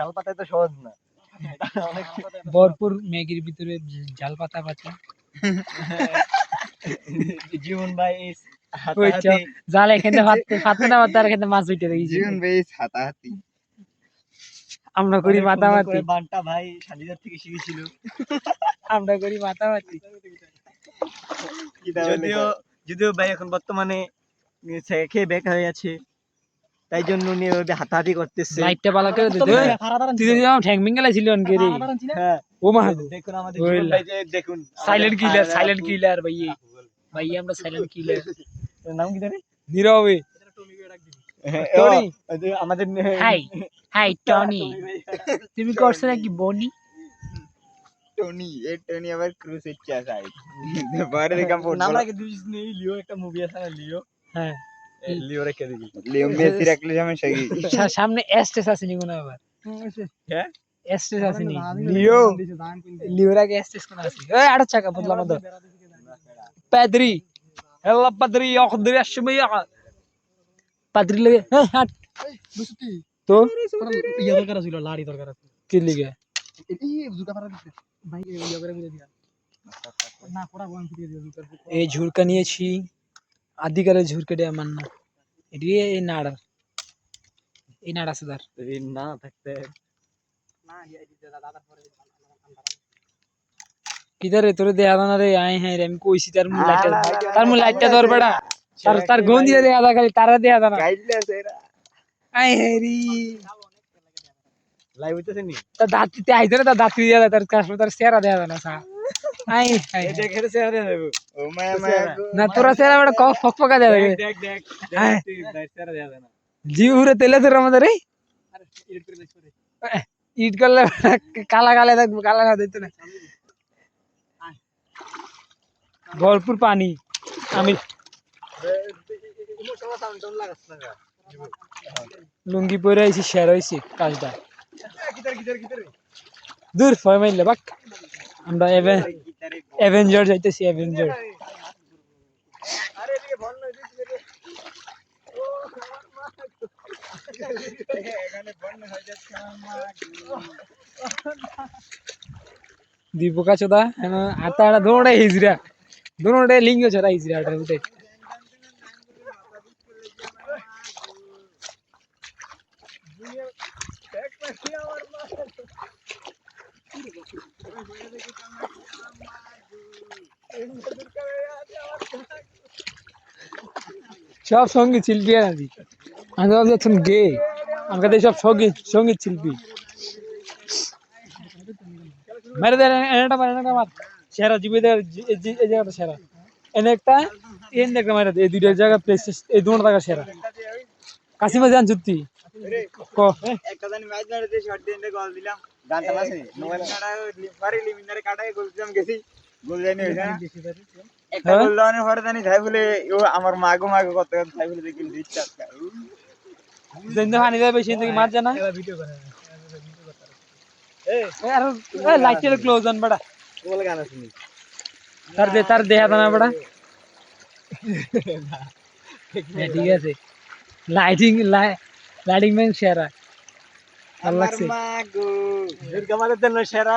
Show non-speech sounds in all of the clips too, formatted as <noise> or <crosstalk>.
জাল পাতায় তো সহজ না। ভরপুর ম্যাগির ভিতরে ঝাল পাতা পাতা <laughs> জীবন ভাই হাতাহাতি জাল এখানে ভাত ফাতে না আর এখানে মাছ উঠে দেখি জীবন বেশ হাতাহাতি। আমরা করি অনেক মাথা সুন্দর মাতি করে বানটা ভাই থেকে শিখেছিল। আমরা করি মাথামাতি যদিও যদিও ভাই এখন বর্তমানে খেয়ে বেকার হয়ে আছে। তাই জন্য উনি এভাবে হাতাহাতি করতেছে। লাইটটা ভালো করে দিতে তুই যদি আমার ঠ্যাং ভেঙে গেছিল অনকে রে হ্যাঁ। ও মা দেখুন আমাদের। ভাই যে দেখুন সাইলেন্ট কিলার সাইলেন্ট কিলার ভাই। ভাই আমরা সাইলেন্ট কিলার নাম কি জানি নীরবে টনি আমাদের হাই হাই টনি তুমি করছ নাকি বনি টনি এ টনি আবার ক্রুজ ইচ্ছা চাই পরে দেখলাম নাম রাখে দিস লিও একটা মুভি আছে না লিও। হ্যাঁ। লিও রেখে দিবি। লিও <laughs> মেসি রাখলে যেমন সাকি সা- সামনে এস্টেস আছে নি কোনো আবার। হ্যাঁ? এস্টেস আছে নি লিও লিওরাকে এস্টেস কোন আছে। এই আড়া চাকা বদলা মতো পাদ্রি। হেল্লা পাদ্রি অখদ্রি আসবে পাদ্রি লাগে হ্যাঁ হাট। তো? ইয়া দরকার ছিল লাড়ি দরকার আছে কি লিগে? এই জুতা পারা দিতে। ভাই ইয়া করে বুঝে দিয়া। না পড়া বন্ধ করে দিও জুতা এই ঝুড়কা নিয়েছি। আদিকালের ঝুড়কাটা আমার না এটি এই নাড়ার এই নাড়া আছে তার যদি না থাকতে কিদারে তোরে দেয়া দানা রে আয় হ্যাঁ রে আমি কইছি তার মু লাইটটা তার মু লাইটটা ধর বেড়া তার তার গন দিয়ে দেয়া দা খালি তারা দেয়া দানা গাইডলে আছে এরা আয় হ্যাঁ রি লাইভ হইতেছে নি তার দাঁতিতে আইতে না তার দাঁতি দেয়া দেয় তার কাছে তার চেহারা দেয়া দানা সা আয় এই দেখ চেহারা দেবো। ও মায়া মায়া না তোরা চেহারা বেড়া ফক ফকা দেখ দেবে? দেখ দেখ। চেহারা না। তেলে তোর আমাদের এই? ইট করলে কালা কালা থাকব কালা দিতে না। ভরপুর পানি আমি লুঙ্গি পরে আইছি শেয়ার হয়েছি কাজটা। দূর ফয় মাইলে বাক। আমরা অ্যাভেঞ্জার যাইতেছি অ্যাভেঞ্জার। দীপকা চোদা আটা দৌড়ে হিজরা দৌড়ে লিঙ্গ ছড়া হিজরা আটার উঠে সব সংগীত শিল্পী আছি আমি ভাবছি এখন গে আমার কাছে সব সংগীত সংগীত শিল্পী মেরে দেন এটা মার এটা মার সেরা জীবিতের এই জায়গাটা সেরা এনে একটা এন একটা মারে এই দুইটা জায়গা প্লেস এই দুটো জায়গা সেরা কাশিমা জান গোল দিলাম জানতাম আছে মোবাইল কাটা লিফারি লিমিনারে কাটাই গোল দিলাম গেছি গোল জানি হইছে না একটা হ্যাঁ? গোল দেওয়ানোর পরে জানি তাই বলে ও আমার মাগো মাগো কত কত তাই বলে দেখি দিচ্ছে জেন্দে পানি দেবে বেশি থেকে মার জানা? এলা ভিডিও করে এই আর লাইটের ক্লোজ আন বড়া বলে গান শুনি তার দে তার দেহা দানা বড়া হ্যাঁ, ঠিক আছে। লাইটিং লাইটিং ম্যান সেরা। ভালো আমার লাগছে। মাগো। দুর্গা মাদের জন্য সেরা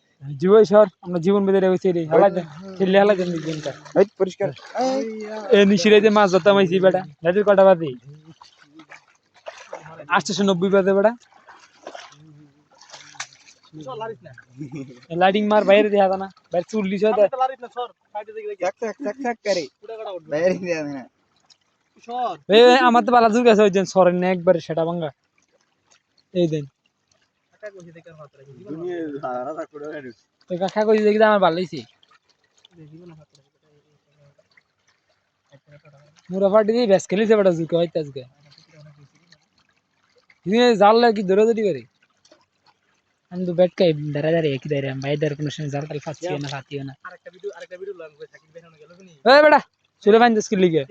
জীবই সর আমরা জীবন বেঁধে রেখেছি রে হালাই দেন ছেলে হালাই দেন দিনটা এই পরিষ্কার এ নিশিরাইতে মাছ ধরতাম আইছি বেটা রাতের কটা বাদে আটশোশো নব্বই বাদে বেটা চল লারিস না লাইটিং মার বাইরে দেখা না বাইরে চল্লিশ হয় সামনে তো লারিস না সর সাইডে দিকে দেখি চাক চাক চাক চাক করে পুরা কাটা উঠবে বাইরে দিয়ে না সর এই এই, আমার তো বালা জুর গেছে ওই যে সরেন না একবারে সেটা ভাঙ্গা এই দেন তো কাকা কইছে দেখি আমার ভালো হয়েছে জীবন হাত রাখি মুরা ফাটি দিয়ে ব্যাস খেলিছে বেটা জুকে হয়তো আজকে জাল লাগে কি ধরে ধরি করে আমি তো বেট কাই দাঁড়া দাঁড়িয়ে কি দাঁড়িয়ে ভাই দাঁড় কোনো সময় যার তাহলে ফাঁসিও না ফাতিও না আরেকটা ভিডিও আরেকটা ভিডিও লাগানো সাকিব দেখানো গেল কি এই বেটা চলে বাইন স্কিল লিগে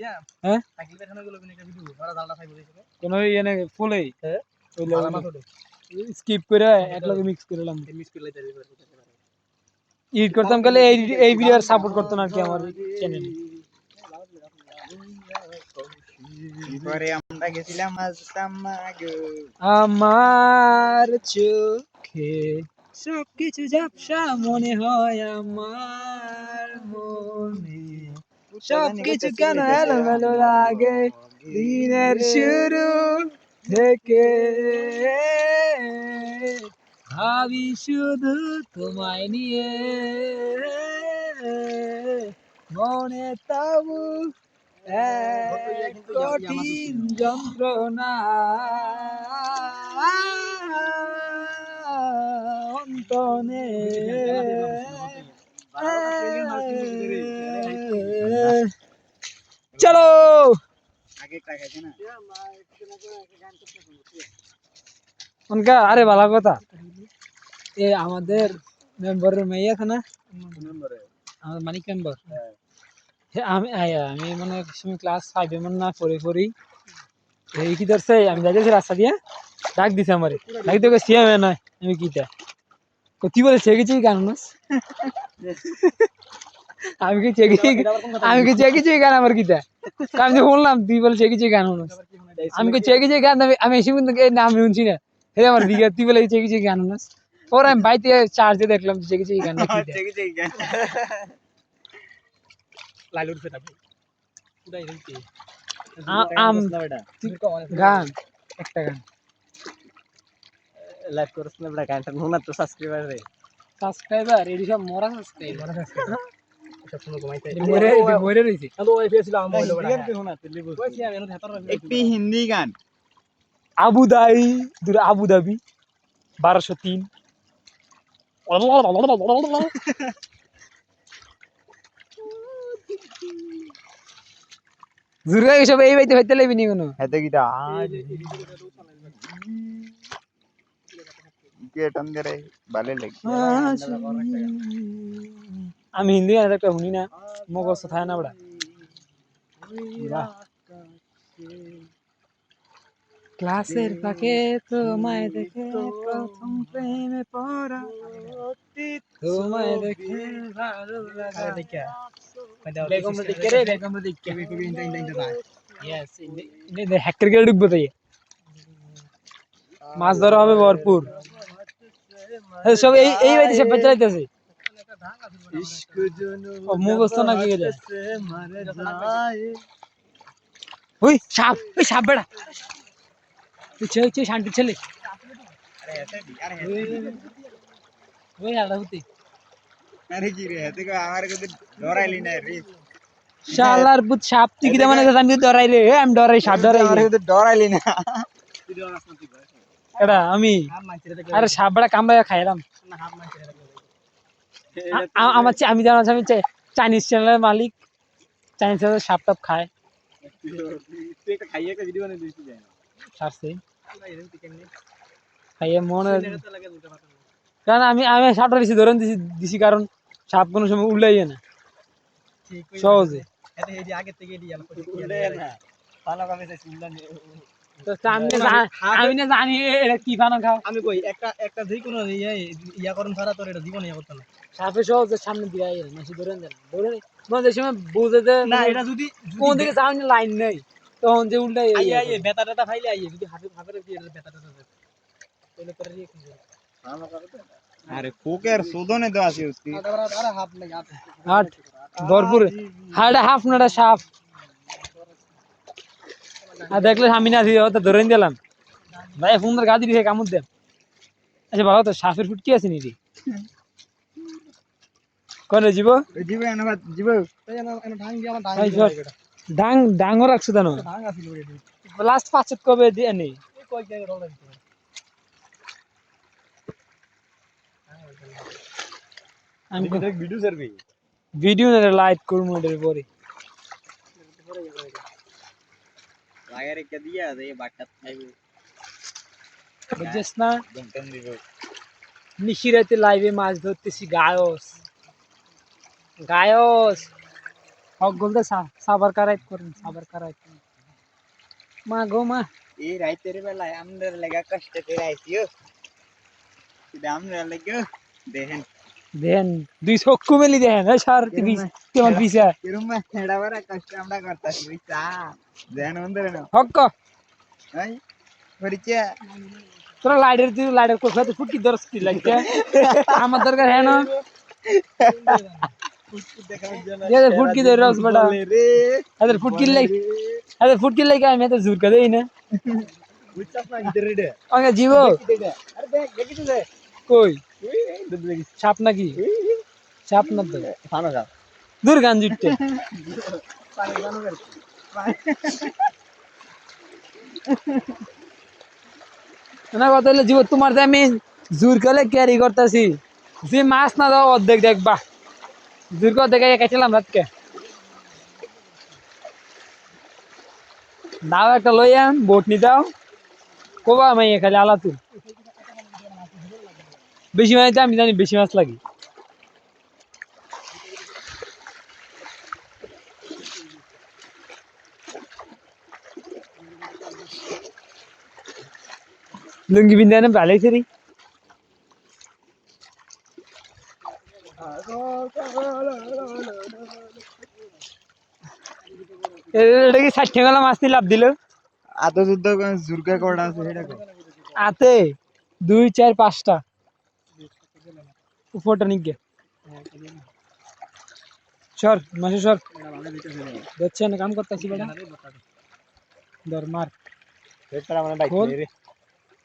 হ্যাঁ সাকিব দেখানো গেল কি একটা ভিডিও ওরা জালটা খাইবো দিছিল কোনো ইয়ে ফুলেই হ্যাঁ আলামা তো স্কিপ করে একলগে মিক্স করলাম মিস করে লাইতে ইড করতাম গেলে এই এই ভিডিওর সাপোর্ট করতো না কি আমার চ্যানেলে পরে আমরা গেছিলাম আসতাম মাগো আমার চোখে সব কিছু ঝাপসা মনে হয় আমার মনে। সব কিছু কেন এলোমেলো লাগে? দিনের শুরু। থেকে ভাবি শুধু তোমায় নিয়ে মনে তাবু কঠিন যন্ত্রণা অন্তনে চলো আগে টাকাছে না অনকা, আরে ভালো কথা। এ আমাদের মেম্বারের মেয়ে আছে না? আমাদের মানিক মেম্বার। আমি আমি মানে সময় ক্লাস ফাইভে মনে না, পড়ে পড়ি। এই কি ধরছে? আমি যাইতেছি রাস্তা দিয়ে। ডাক দিছে আমারে। ডাক দিয়ে সিএম নয়। আমি কিটা কতি বলে চেকেছি গান নাচ আমি কি চেকেছি আমি কি চেকেছি গান আমার কিটা আমি তো বললাম তুই বলে চেকেছি গান নাচ আমি কি চেকেছি গান আমি আমি এসে কিন্তু এই নাম শুনছি না। হে আমার দিকে তুই বলে চেকেছি গান নাচ পরে আমি বাইতে চার্জে দেখলাম চেকেছি গান না কিটা ঠিক আছে গান। লাইলুর সেটা পুরাই হইতে আম গান একটা গান। লাইভ করছ না বড় গানটা নুনা তো সাবস্ক্রাইবার রে। সাবস্ক্রাইবার এডি সব মরা সাবস্ক্রাইবার সব সময় ঘুমাইতে মরে রইছে ওই পেছিল আম একটি হিন্দি গান। আবু দাবি দূরে আবু দাবি বারোশো তিন। জুরে এসব এই বাইতে হইতে লেবি নি কোনো? হেতে গিটা কে টন ভালো লাগে আমি হিন্দি গান একটা শুনি না মগজ থাকে না বড়া। ক্লাসের ফাঁকে তোমায় দেখে প্রথম প্রেমে পড়া। তোমায় দেখে ভালো লাগা। দেখা বেগম দিকে রে। বেগম দিকে। কবি কবি ইন্টা ইন্টা ইন্টা যায় ইয়েস ইনে হ্যাকার গেলে ঢুকবো তাই মাছ ধরা হবে ভরপুর। সব এই এই বাইতে সব বেঁচে যাইতেছে ইশক জুনু ও মুখস্থ ওই সাপ ওই সাপ বেড়া ছেলে শান্তি ওই আলাদা হতে শালার বুত সাপ তুই মানে আমি আমি ডরাই সাপ ডরাই আমার ডরাইলি না। এটা আমি আরে সাপ বেড়া কামড়া খাইলাম না হাত মানছে রে আ- আ- আমার আমি জানো আমি চাইনিজ চ্যানেলের মালিক। চাইনিজ চ্যানেলের সাপ টাপ খায়। খাইয়ে মনে কারণ আমি আমি সাপটা দিছি ধরেন দিছি দিছি কারণ সাপ কোনো সময় উল্লাই না। সহজে। এতে এই যে আগে থেকে উল্লে না পালা কামে যাই শুনলা নে তো তা আমি না জা- আমি না জানি এটা কি বানা খাও। আমি কই একটা একটা যে কোনো ইয়া ইয়া করুন ছাড়া তোর এটা জীবনে ইয়া করতে না। সাপে সহজে সামনে দিয়ে আইয়ে না সে দেন। ধরে মানে সময় বুঝে না এটা যদি কোন দিকে সামনে লাইন নেই তখন যে উল্টাই আইয়ে আইয়ে বেতা টেতা ফাইলে আইয়ে যদি হাতে হাতে দিয়ে বেতা টেতা তাহলে করে কি আরে কোকের সুদনে তো আছে উসকি আরে হাত নাই হাত হাট ভরপুর। হাড়ে হাফ সাপ আর দেখলে আমি না হয়তো ধরে দিলাম। ভাই ফোন গাদি দিয়ে কামড় দেন আচ্ছা ভালো তো সাপের ফুটকি আছে নাকি? কনে যাব জিবে এনে জিব। ডাং ডাঙর রাখছো লাস্ট কবে দিয়ে নেই আমি ভিডিও সার্ভে ভিডিও লাইট করব এটার পরে লাগাই রেখে দিয়া দে বাটটা খাইবো বুঝছিস না গন্টন দিব নিশিরাতে লাইভে মাছ ধরতেছি গায়স গায়স হক বলতে সাবার কারাইত করেন সাবার কারাইত মা গো মা এই রাইতের বেলায় আমরা লেগা কষ্ট করে আইছিও এটা আমরা লেগে দেখেন দেন দুই চক্ষু মেলি দেখেন এই সার কেমন পিছা কিরম হেডা বড় কষ্ট আমরা করতাছি বুঝছা দেখেন বন্ধুরে না হক ক। এই পরিচয় তোরা লাইটের তুই লাইটের কোথায় তো ফুটকি দরস কি লাগছে আমার দরকার হ্যাঁ না এদের ফুটকি ধরে রস বেটা রে এদের ফুটকি লাগ এদের ফুটকি লাগে আমি এত জোর করে দেই না বুঝছাস না ভিতরে রে আগে জীব আরে দেখ দেখিস রে কই সাপ নাকি? সাপ না তো। দূর গান জুটতে না কথা হলো জীব তোমার আমি জোর করে ক্যারি করতেছি। যে মাছ না দাও অর্ধেক দেখবা। জোর করে দেখে একাইছিলাম রাতকে। দাও একটা লই আন বোট নি দাও কোবা আমি খালি আলা তুল বেশি মাছ আমি জানি বেশি মাছ লাগে। লুঙ্গি বিন্দানে ভালোই সেরি এটা কি ষাট টাকা মাছ দিয়ে লাভ দিল। আত যুদ্ধ জুরকা আছে সেটা আতে দুই চার পাঁচটা। উপরটা নিগে সর, মাসে সর। দেখছেন, কাম করতেছি বেটা। ধর, মার।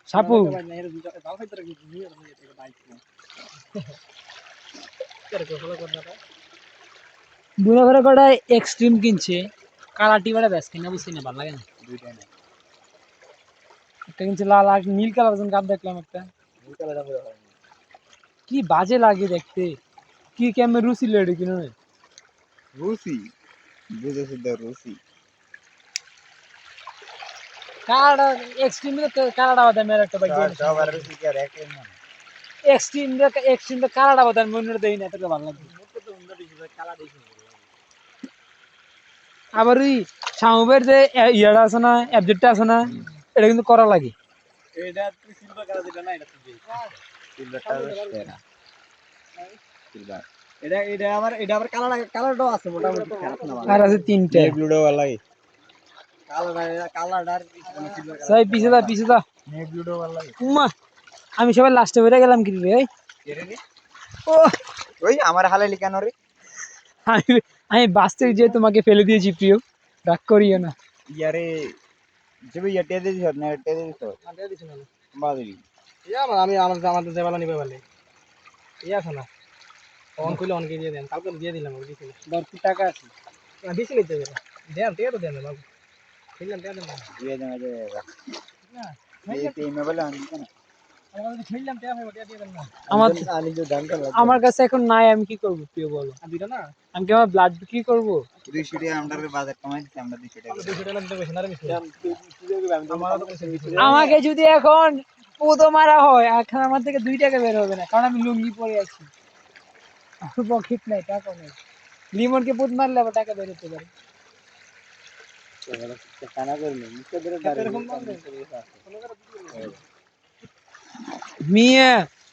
সাপু। বুড়ো ঘরে কটা এক্সট্রিম কিনছে? কালাটি বেড়া ব্যাস কিনা বুঝছি না, ভালো লাগে না। একটা কিনছে লাল আর নীল কালার কাপ দেখলাম একটা। পুরো হয় কি বাজে লাগে দেখতে? কি কেমন রুচি লেডি কিনে? রুসি বুঝে শুদ্ধ রুসি কালাটা এক্সট্রিম কালাটা বাদা মেরে একটা বাইক সবার রুসি কে রেখে না? এক্সট্রিম এক্সট্রিম কালাটা বাদা মনে দেই না তোকে ভালো লাগে। আবার ওই সাউবের যে ইয়াটা আছে না অ্যাবজেক্টটা আছে না এটা কিন্তু করা লাগে। এটা তুই সিলভার কালার যেটা না এটা তুই সিলভারটা সেরা। সিলভার এটা এটা আবার এটা আবার কালার কালারটাও আছে মোটামুটি খারাপ না আর আছে তিনটে। ব্লুডো ভালো লাগে। আমি সবাই লাস্টে বেড়ে গেলাম কি রে। ও। ওই আমার হালে লিখানো রে? আমি আমি বাঁচতে যে তোমাকে ফেলে দিয়েছি প্রিয় রাগ করিও না। ইয়ারে জবে ইয়াতে দিছ না ইয়াতে দিছ? কালার দিছ না বাদরি ইয়া আমার আমি আমার আমাদের দেবালা নিবে বলে ইয়া আছে না অন কইলে অন কে দিয়ে দেন কালকে দিয়ে দিলাম ওই দিছিল দশ টাকা আছে না দিছি নিতে দেন দেন তে তো দেন না খেললাম তে দেন না দিয়ে দেন যে না এই টিমে বলে আনি কেন আমাদের খেললাম তে হবে দিয়ে দেন না আমার আনি যে দাম কা আমার কাছে এখন নাই আমি কি করব প্রিয় বলো আর দিটা না আমি কি আমার ব্লাড বিক্রি করব 200 টাকা আমরা বাজার কমাই দিছি আমরা 200 টাকা দুশো টাকা দিতে বেশি না রে বেশি আমার তো বেশি দিছি আমাকে যদি এখন পুতো মারা হয়, এখন আমার থেকে দুই টাকা বের হবে না, কারণ আমি লুঙ্গি পরে আছি। পকেট নাই টাকা নেই। লিমনকে পুত মারলে আবার টাকা বের হতে পারে? মিয়া,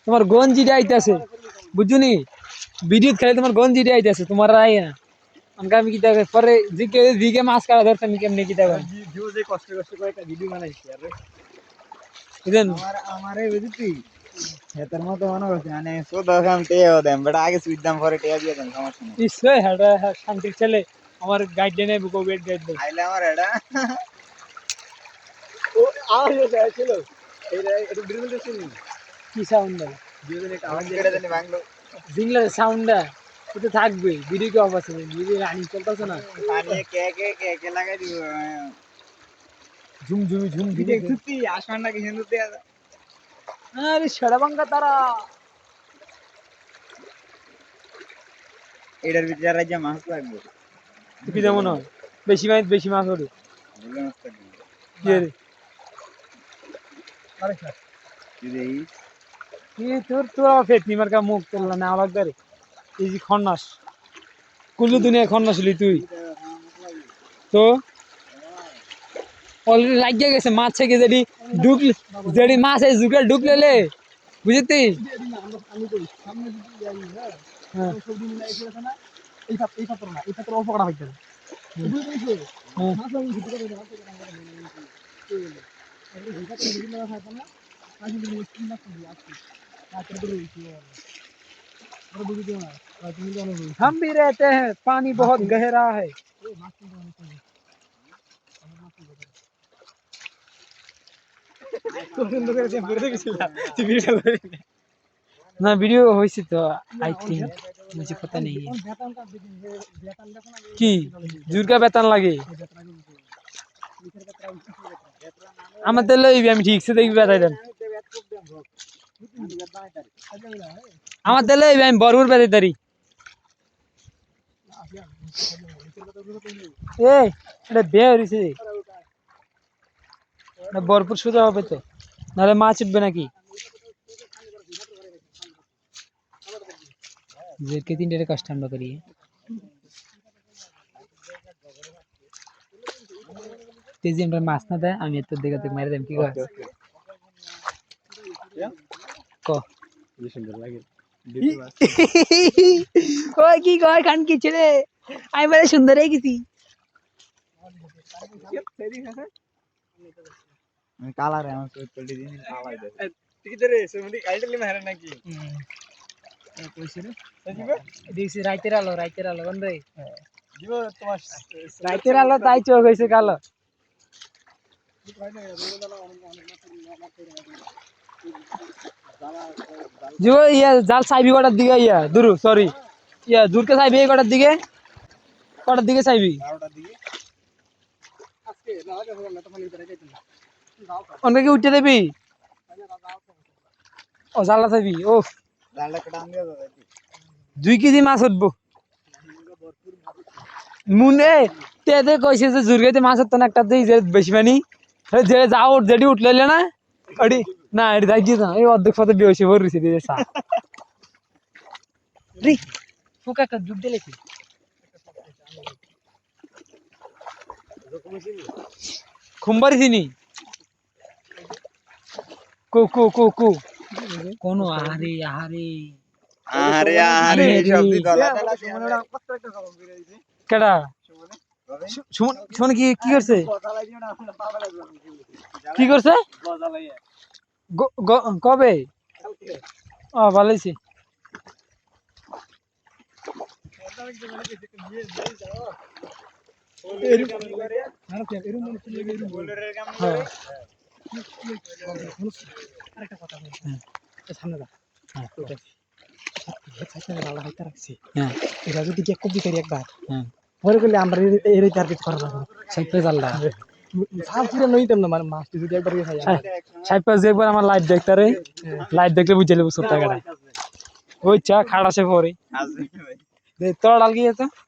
তোমার গঞ্জিটা আইতাছে বুঝুনি ভিডিও খেলে তোমার গঞ্জিটা আইতাছে তোমার রায় না। আমাকে আমি কি দেখে পরে জিকে দিকে মাছ কাটা ধরতে আমি কেমনি কি দেখো যে কষ্ট কষ্ট করে একটা ভিডিও বানাইছি, আর। বুঝলেন আমার হেতার মতো মনে হচ্ছে মানে সো দশাম টেও দেন বড় আগে সুইচ দাম পরে টেয়া দিয়ে দেন সমস্যা নেই। নিশ্চয় হ্যাঁ বুকো ওয়েট গাইড আইলে আমার ও আওয়াজ হয়েছে ছিল। এটা এটা ড্রিল দিছেন কি সাউন্ড দেবে ভিডিও একটা আওয়াজ দিকে জানি বাংলো। জিংলার সাউন্ডটা এটা থাকবে ভিডিও কি অফ আছে ভিডিও রানিং চলতেছে না। কে কে কে কে লাগাই দিব ঝুম ঝুমি ঝুম ভিডিও ঝুমি সুতি আসমানটা কি সুন্দর আরে ষড়বাঙ্গা তারা। এটার ভিতরে রাজ্যে মাছ লাগবে। কি যেমন হয়। বেশি মাছ বেশি মাছ হবে কি রে? কি তোর তোর মুখ না আলাদা রে এই যে খন্নাস। কুল্লু দুনিয়া খন্নাস তুই। তো? অলরেডি লাগিয়ে গেছে মাছ থেকে যেটি ঢুকলে যেটি মাছ এই ঝুঁকে ঢুকলে লে বুঝতি হ্যাঁ এই পাত্র এই পাত্র না এই পাত্র অল্প করা হইতে হ্যাঁ। हम भी रहते हैं पानी बहुत गहरा है কোনদিন দোকানে চেম্পুরে দেখেছিলাম তুই ভিডিও করে না, ভিডিও হয়েছে তো আই থিঙ্ক মুঝে পতা নেই। কি? জুরকা বেতন লাগে? আমার তাহলে আমি ঠিকছে দেখবি বেতাই দেন। আমার তাহলে আমি বরবর বেতাই তারি এ, এটা বিয়ে হয়েছে। ভরপুর সোজা হবে তো? নাহলে মাছ উঠবে নাকি? যেরকে তিনটে কাজটা আমরা করি। তেজি আমরা মাছ না দেয় আমি এত দেখে দেখে মারি দেন কি কয় ক? সুন্দর কি কয় খান কি ছেলে আমি বলে সুন্দর হয়ে গেছি। কালার আমার কোয়ালিটি দিন কালার দে তুই কি রে সুমনি কাইটা লিমা হারে নাকি? দেখছি রাইতের আলো রাইতের আলো বন্ধ। দিব তোমার রাইতের আলো তাই চোখ হয়েছে কালো। যো ইয়া জাল চাইবি কটার দিকে ইয়া দুরু সরি ইয়া দূরকে চাইবি এই কটার দিকে? কটার দিকে চাইবি? অনেকে উঠে দেবি ও জালটা চাইবি ও ডালটা কাটাম দিয়া দাদা দুই কেজি মাছ উঠবো মুনে তেতে কইছে যে জুরগাইতে মাছ হতো না একটা দিয়ে যে বেশি পানি যে যাও যেটি উঠলে না ওটি না এটি যাই দিয়ে না এই অর্ধেক পথে বেশি ভর রয়েছে দিয়ে চা রি ফুকা একটা যুগ দিলে কি খুম্বারি চিনি কো কো কো কো। কোন আহারে আহারে। আরে আরে আরে সব রে। দি দলা সুমনের কত একটা খবর বের হইছে কেডা? সুমন সুমন কি কি করছে? কি করছে? গ- গ- কবে? ও হ্যাঁ। আরেকটা কথা বলি। সামনে যা হ্যাঁ। হ্যাঁ। এটা যদি গিয়ে কপি করি একবার হ্যাঁ। পরে করলে আমরা এর তার কিছু করা যাবে সাইপে জানলা। সাপ পুরো নইতাম না মানে মাছটি যদি একবার খাই সাইপে যে একবার আমার লাইভ দেখতারে লাইভ দেখলে বুঝে নেব টাকাটা ওই চা খাড়া সে পরে। তোরা ডাল গিয়ে তো ওই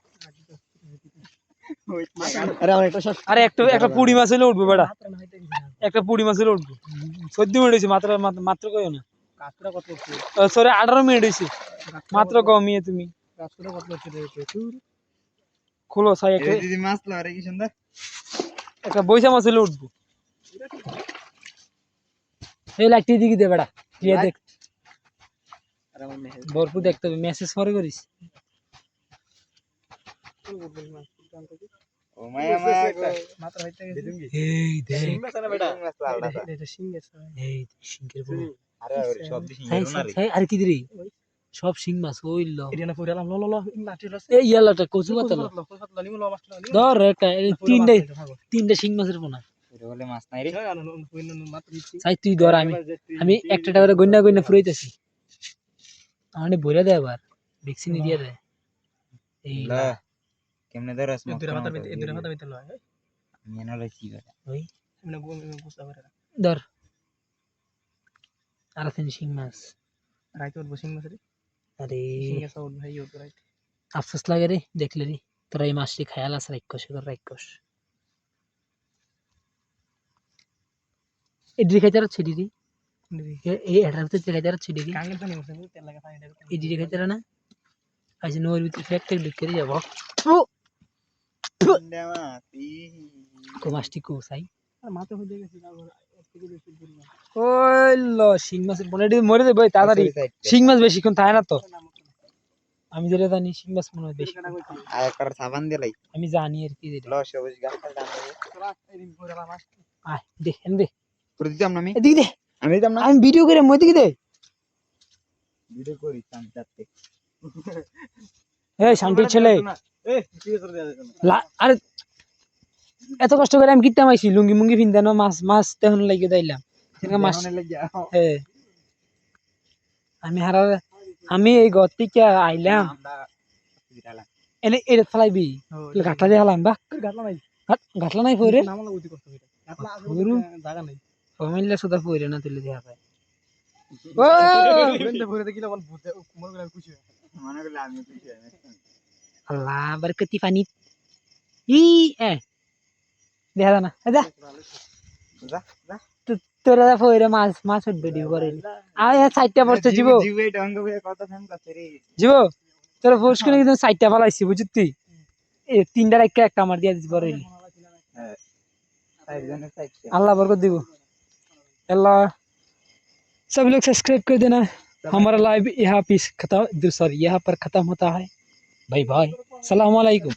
আরে একটা একটা একটা পুড়ি মাছ হলে উঠবো বেটা। একটা পুড়ি মাছ হলে উঠবো। চোদ্দ মিনিট হয়েছে মাত্র মাত্র- মাত্র কয়ও না? সরি আঠারো মিনিট হয়েছে। মাত্র কমিয়ে তুমি। খোলো সাই একটা মাছ লারে কি সুন্দর। একটা বৈশা মাছ হলে উঠবো। এই দিকে দে বেড়া গিয়ে দেখ। ভরপুর দেখতে হবে মেসেজ পরে করিস। আরে ওরে সব কি শিং মাছ ইয়ালাটা কচু পাতা ধর একটা তিনটে তিনটে শিং মাছের পোনা। এটা বলে মাছ নাই রে। মাত্র দিচ্ছি। চাই তুই ধর আমি আমি একটা টাকা গন্যা গন্যা ফুরাইতেছি। আমি বইরা দেয় আবার। ভ্যাকসিন দিয়ে দেয় এই কেমনে ধরস মাছ দুরা মাথা ভিতরে দুরা মাথা ভিতরে লয় আমি না লই কি করে ওই এমনি গো বুঝতে পারে ধর। আর আছেন শিং মাছ। রাইতে উঠবো সিং মাছের আরে। সিং গেছে উঠ ভাই উঠ রাইতে। আফসোস লাগে রে দেখলে রে। তোরা এই মাছটি খায়াল আছে রাক্ষস এবার রাক্ষস। এডি খাইতে আর ছেড়ি রে এই এটার ভিতরে তেলে দেওয়ার ছিল কি কাঙ্গের তো নিয়ে তেল লাগা পানি দিকে খাইতে না? আজ নোর ভিতরে ফ্যাক্টরি ঢুকে যাব। কো মাছটি কো সাই আর মাথা হয়ে গেছে তারপর এর থেকে বেশি পরিমাণ ওই ল শিং মাছের বনেটি মরে যাবে তাড়াতাড়ি। শিং মাছ বেশিক্ষণ থাকে না তো। আমি যেটা জানি শিং মাছ মনে হয় বেশি। আর একটা সাবান দিলাই আমি জানি আর কি দে দে। না আমি? এদিকে দে। আমি দিতাম না? আমি ভিডিও করে মই দিকে দে। ভিডিও করি <laughs> এই শান্তির ছেলে। আরে এত কষ্ট করে আমি কিনতাম আইছি লুঙ্গি মুঙ্গি ফিনতানো মাছ মাছ তেহন লাগিয়ে সেখানে মাছ। হ্যাঁ আমি হারা আমি এই ঘর থেকে আইলাম। এনে এটা ফেলাইবি? গাঠলা দিয়ে হালাম বা নাই। নাই ফমিল্লা সুদা পরে? না তুলে দেখা যায় দেখিলে কুমারগুলা খুশি হয়। Allah berkat Tiffany. Ih, eh. Dia. Ada. Ada. মাছ মাছ উঠবে ডিউ করে আর এর সাইডটা বসতে জীব জীব তোরা ফোর্স করে কিন্তু সাইডটা ফেলাইছি বুঝছিস তুই এ একটা আমার দিয়ে দিস বড় আল্লাহ বরকত দিব আল্লাহ সব লোক সাবস্ক্রাইব করে দেনা हमारा लाइव यहाँ पे खत्म सॉरी यहाँ पर खत्म होता है। भाई भाई सलाम अलैकुम